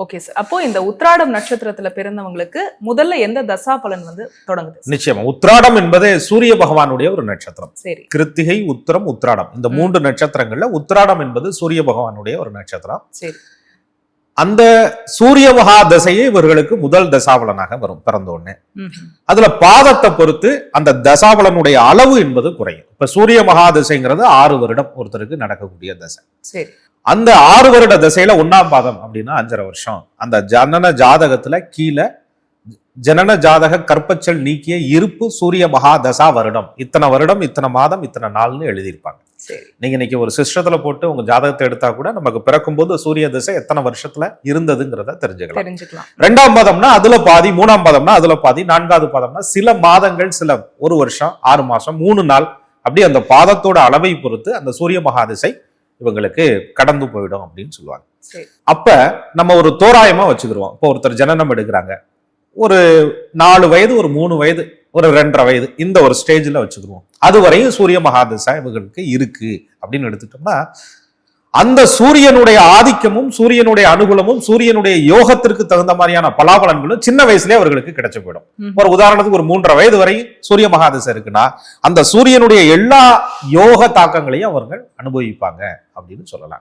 Okay sir அப்போ இந்த உத்ராடம் நட்சத்திரத்துல பிறந்தவங்களுக்கு முதல்ல எந்த தசா பலன் வந்து தொடங்குது? நிச்சயமா. உத்ராடம் என்பது சூரிய பகவானுடைய ஒரு நட்சத்திரம். சரி. கிருத்திகை உத்திரம் உத்ராடம் இந்த மூன்று நட்சத்திரங்கள்ல உத்ராடம் என்பது சூரிய பகவானுடைய ஒரு நட்சத்திரம். சரி. அந்த சூரிய மகா தசையே இவர்களுக்கு முதல் தசாபலனாக வரும் பிறந்த உடனே. ம்ஹும். அதுல பாதத்தை பொறுத்து அந்த தசாபலனுடைய அளவு என்பது குறையும். இப்ப சூரிய மகா தசைங்கிறது ஆறு வருடம் ஒருத்தருக்கு நடக்கக்கூடிய தசை. சரி. அந்த ஆறு வருட தசையில ஒன்னாம் பாதம் அப்படின்னா அஞ்சரை வருஷம். அந்த ஜனன ஜாதகத்துல கீழே ஜனன ஜாதக கற்பச்சல் நீக்கிய இருப்பு சூரிய மகா தசா வருடம். இத்தனை வருடம் இத்தனை மாதம் இத்தனை நாள்னு எழுதியிருப்பாங்க. நீங்க இன்னைக்கு ஒரு சிஸ்டத்துல போட்டு உங்க ஜாதகத்தை எடுத்தா கூட நமக்கு பிறக்கும்போது சூரிய திசை எத்தனை வருஷத்துல இருந்ததுங்கிறத தெரிஞ்சுக்கலாம். ரெண்டாம் பாதம்னா அதுல பாதி மூணாம் பாதம்னா அதுல பாதி நான்காவது பாதம்னா சில மாதங்கள் சில ஒரு வருஷம் ஆறு மாசம் மூணு நாள். அப்படி அந்த பாதத்தோட அளவை பொறுத்து அந்த சூரிய மகாதிசை இவங்களுக்கு கடந்து போயிடும் அப்படின்னு சொல்லுவாங்க. அப்ப நம்ம ஒரு தோராயமா வச்சுக்கிருவோம். இப்போ ஒருத்தர் ஜனனம் எடுக்கிறாங்க. ஒரு நாலு வயது ஒரு மூணு வயது ஒரு ரெண்டரை வயது இந்த ஒரு ஸ்டேஜ்ல வச்சுக்கிருவோம். அது வரையும் சூரிய மகாதிசை இவங்களுக்கு இருக்கு அப்படின்னு எடுத்துட்டோம்னா அந்த சூரியனுடைய ஆதிக்கமும் சூரியனுடைய அனுகூலமும் சூரியனுடைய யோகத்திற்கு தகுந்த மாதிரியான பலாபலன்களும் சின்ன வயசுலயே அவர்களுக்கு கிடைச்சு போயிடும். ஒரு உதாரணத்துக்கு ஒரு மூன்றரை வயது வரை சூரிய மகாதிசை இருக்குன்னா அந்த சூரியனுடைய எல்லா யோக தாக்கங்களையும் அவர்கள் அனுபவிப்பாங்க அப்படின்னு சொல்லலாம்